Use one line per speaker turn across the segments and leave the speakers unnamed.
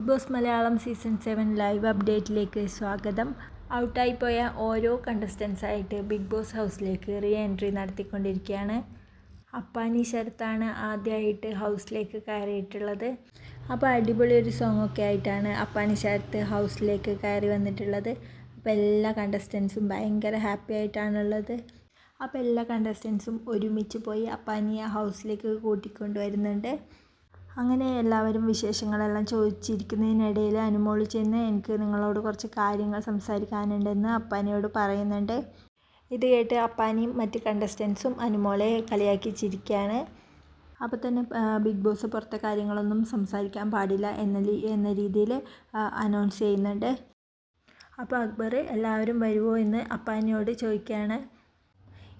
Big boss Malayalam season seven live അപ്ഡേറ്റിലേക്ക് സ്വാഗതം. ഔട്ടായി പോയ ഓരോ കണ്ടസ്റ്റൻസായിട്ട് ബിഗ് ബോസ് ഹൗസിലേക്ക് റീ എൻട്രി നടത്തിക്കൊണ്ടിരിക്കുകയാണ്. അപ്പാനി ശരത്താണ് ആദ്യമായിട്ട് ഹൗസിലേക്ക് കയറിയിട്ടുള്ളത്. അപ്പോൾ അടിപൊളി ഒരു സോങ് ഒക്കെ ആയിട്ടാണ് അപ്പാനി ശരത്ത് ഹൗസിലേക്ക് കയറി വന്നിട്ടുള്ളത്. അപ്പോൾ എല്ലാ കണ്ടസ്റ്റൻസും ഭയങ്കര ഹാപ്പി ആയിട്ടാണുള്ളത്. അപ്പോൾ എല്ലാ കണ്ടസ്റ്റൻസും ഒരുമിച്ച് പോയി അപ്പാനിയെ ഹൗസിലേക്ക് കൂട്ടിക്കൊണ്ടുവരുന്നുണ്ട്. അങ്ങനെ എല്ലാവരും വിശേഷങ്ങളെല്ലാം ചോദിച്ചിരിക്കുന്നതിനിടയിൽ അനുമോൾ ചെന്ന് എനിക്ക് നിങ്ങളോട് കുറച്ച് കാര്യങ്ങൾ സംസാരിക്കാനുണ്ടെന്ന് അപ്പാനിയോട് പറയുന്നുണ്ട്. ഇത് കേട്ട് അപ്പാനിയും മറ്റ് കണ്ടസ്റ്റൻസും അനുമോളെ കളിയാക്കി ചിരിക്കുകയാണ് അപ്പോൾ തന്നെ ബിഗ് ബോസ് പുറത്തെ കാര്യങ്ങളൊന്നും സംസാരിക്കാൻ പാടില്ല എന്ന എന്ന രീതിയിൽ അനൗൺസ് ചെയ്യുന്നുണ്ട്. അപ്പോൾ അക്ബർ എല്ലാവരും വരുമോ എന്ന് അപ്പാനിയോട് ചോദിക്കുകയാണ്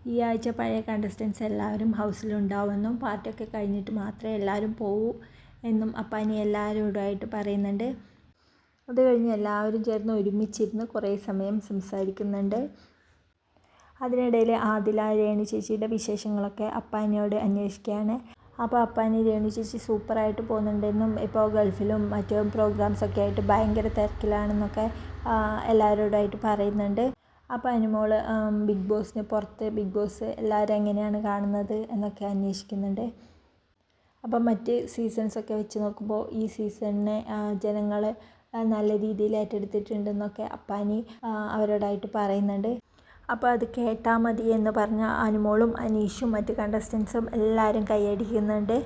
ഈ ആഴ്ച പഴയ കണ്ടസ്റ്റൻസ് എല്ലാവരും ഹൗസിലുണ്ടാവുമെന്നും പാർട്ടിയൊക്കെ കഴിഞ്ഞിട്ട് മാത്രമേ എല്ലാവരും പോവൂ എന്നും അപ്പാനി എല്ലാവരോടുമായിട്ട് പറയുന്നുണ്ട്. അത് കഴിഞ്ഞ് എല്ലാവരും ചേർന്ന് ഒരുമിച്ചിരുന്ന് കുറേ സമയം സംസാരിക്കുന്നുണ്ട്. അതിനിടയിൽ ആദില രേണു ചേച്ചിയുടെ വിശേഷങ്ങളൊക്കെ അപ്പാനിയോട് അന്വേഷിക്കുകയാണ്. അപ്പോൾ അപ്പാനി രേണു ചേച്ചി സൂപ്പറായിട്ട് പോകുന്നുണ്ടെന്നും ഇപ്പോൾ ഗൾഫിലും മറ്റും പ്രോഗ്രാംസൊക്കെ ആയിട്ട് ഭയങ്കര തിരക്കിലാണെന്നൊക്കെ എല്ലാവരോടായിട്ട് പറയുന്നുണ്ട്. അപ്പോൾ അനുമോൾ ബിഗ് ബോസിന് പുറത്ത് ബിഗ് ബോസ് എല്ലാവരും എങ്ങനെയാണ് കാണുന്നത് എന്നൊക്കെ അന്വേഷിക്കുന്നുണ്ട്. അപ്പം മറ്റ് സീസൺസൊക്കെ വെച്ച് നോക്കുമ്പോൾ ഈ സീസണിനെ ജനങ്ങൾ നല്ല രീതിയിൽ ഏറ്റെടുത്തിട്ടുണ്ടെന്നൊക്കെ അപ്പാനി അവരോടായിട്ട് പറയുന്നുണ്ട്. അപ്പോൾ അത് കേട്ടാൽ മതി എന്ന് പറഞ്ഞ അനുമോളും അനീഷും മറ്റ് കണ്ടസ്റ്റൻസും എല്ലാവരും കൈയടിക്കുന്നുണ്ട്.